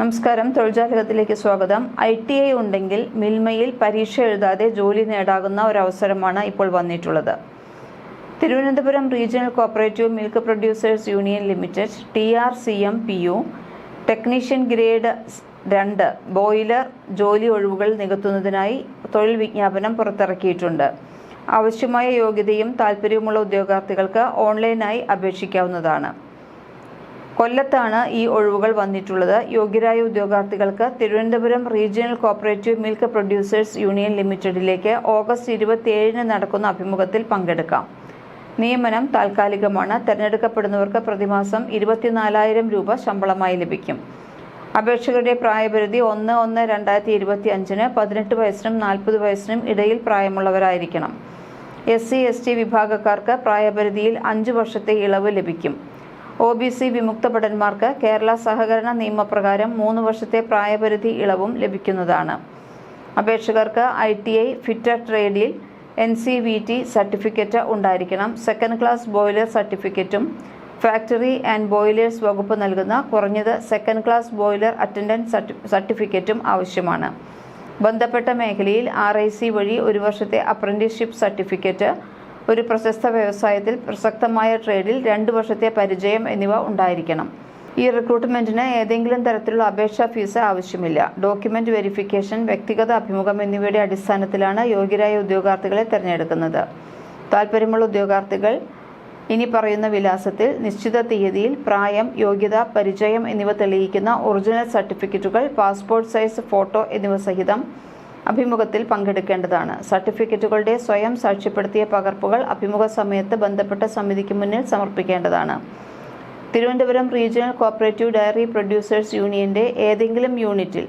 നമസ്കാരം. തൊഴിൽജാലകത്തിലേക്ക് സ്വാഗതം. I T I ഉണ്ടെങ്കിൽ മിൽമയിൽ പരീക്ഷ എഴുതാതെ ജോലി നേടാകുന്ന അവസരമാണ് ഇപ്പോൾ വന്നിട്ടുള്ളത്. Thiruvananthapuram regional cooperative milk producers union limited T R C M P U technician grade രണ്ട് ബോയിലർ ജോലി ഒഴിവുകൾ നികത്തുന്നതിനായി തൊഴിൽ വിജ്ഞാപനം പുറത്തിറക്കിയിട്ടുണ്ട്. ആവശ്യമായ യോഗ്യതയും താൽപ്പര്യവുമുള്ള ഉദ്യോഗാർത്ഥികൾക്ക് ഓൺലൈനായി അപേക്ഷിക്കാവുന്നതാണ്. കൊല്ലത്താണ് ഈ ഒഴിവുകൾ വന്നിട്ടുള്ളത്. യോഗ്യരായ ഉദ്യോഗാർത്ഥികൾക്ക് Thiruvananthapuram regional cooperative milk producers union ലിമിറ്റഡിലേക്ക് ഓഗസ്റ്റ് ഇരുപത്തിയേഴിന് നടക്കുന്ന അഭിമുഖത്തിൽ പങ്കെടുക്കാം. നിയമനം താൽക്കാലികമാണ്. തെരഞ്ഞെടുക്കപ്പെടുന്നവർക്ക് പ്രതിമാസം ഇരുപത്തിനാലായിരം രൂപ ശമ്പളമായി ലഭിക്കും. അപേക്ഷകരുടെ പ്രായപരിധി ഒന്ന് ഒന്ന് രണ്ടായിരത്തി ഇരുപത്തി അഞ്ചിന് പതിനെട്ട് വയസ്സിനും നാൽപ്പത് വയസ്സിനും ഇടയിൽ പ്രായമുള്ളവരായിരിക്കണം. എസ് സി എസ് ടി വിഭാഗക്കാർക്ക് പ്രായപരിധിയിൽ അഞ്ച് വർഷത്തെ ഇളവ് ലഭിക്കും. ഒ ബി സി വിമുക്ത ഭടന്മാർക്ക് കേരള സഹകരണ നിയമപ്രകാരം മൂന്ന് വർഷത്തെ പ്രായപരിധി ഇളവും ലഭിക്കുന്നതാണ്. അപേക്ഷകർക്ക് I T I fitter ട്രേഡിൽ N C V T certificate ഉണ്ടായിരിക്കണം. സെക്കൻഡ് ക്ലാസ് ബോയിലർ സർട്ടിഫിക്കറ്റും ഫാക്ടറി ആൻഡ് ബോയിലേഴ്സ് വകുപ്പ് നൽകുന്ന കുറഞ്ഞത് സെക്കൻഡ് ക്ലാസ് ബോയിലർ അറ്റൻഡൻസ് സർട്ടിഫിക്കറ്റും ആവശ്യമാണ്. ബന്ധപ്പെട്ട മേഖലയിൽ ആർ ഐ സി വഴി ഒരു വർഷത്തെ അപ്രന്റീസ്ഷിപ്പ് സർട്ടിഫിക്കറ്റ് ഒരു പ്രശസ്ത വ്യവസായത്തിൽ പ്രസക്തമായ ട്രേഡിൽ രണ്ട് വർഷത്തെ പരിചയം എന്നിവ ഉണ്ടായിരിക്കണം. ഈ റിക്രൂട്ട്മെന്റിന് ഏതെങ്കിലും തരത്തിലുള്ള അപേക്ഷാ ഫീസ് ആവശ്യമില്ല. ഡോക്യുമെന്റ് വെരിഫിക്കേഷൻ വ്യക്തിഗത അഭിമുഖം എന്നിവയുടെ അടിസ്ഥാനത്തിലാണ് യോഗ്യരായ ഉദ്യോഗാർത്ഥികളെ തിരഞ്ഞെടുക്കുന്നത്. താൽപ്പര്യമുള്ള ഉദ്യോഗാർത്ഥികൾ ഇനി പറയുന്ന വിലാസത്തിൽ നിശ്ചിത തീയതിയിൽ പ്രായം യോഗ്യത പരിചയം എന്നിവ തെളിയിക്കുന്ന ഒറിജിനൽ സർട്ടിഫിക്കറ്റുകൾ പാസ്പോർട്ട് സൈസ് ഫോട്ടോ എന്നിവ സഹിതം അഭിമുഖത്തിൽ പങ്കെടുക്കേണ്ടതാണ്. സർട്ടിഫിക്കറ്റുകളുടെ സ്വയം സാക്ഷ്യപ്പെടുത്തിയ പകർപ്പുകൾ അഭിമുഖ സമയത്ത് ബന്ധപ്പെട്ട സമിതിക്ക് മുന്നിൽ സമർപ്പിക്കേണ്ടതാണ്. Thiruvananthapuram regional cooperative dairy producers യൂണിയന്റെ ഏതെങ്കിലും യൂണിറ്റിൽ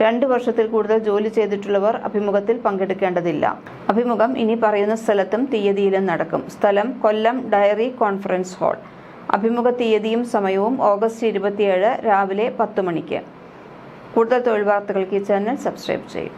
രണ്ട് വർഷത്തിൽ കൂടുതൽ ജോലി ചെയ്തിട്ടുള്ളവർ അഭിമുഖത്തിൽ പങ്കെടുക്കേണ്ടതില്ല. അഭിമുഖം ഇനി പറയുന്ന സ്ഥലത്തും തീയതിയിലും നടക്കും. സ്ഥലം കൊല്ലം ഡയറി കോൺഫറൻസ് ഹാൾ. അഭിമുഖ തീയതിയും സമയവും ഓഗസ്റ്റ് ഇരുപത്തിയേഴ് രാവിലെ പത്ത് മണിക്ക്. കൂടുതൽ തൊഴിൽ വാർത്തകൾക്ക് ഈ ചാനൽ സബ്സ്ക്രൈബ് ചെയ്യും.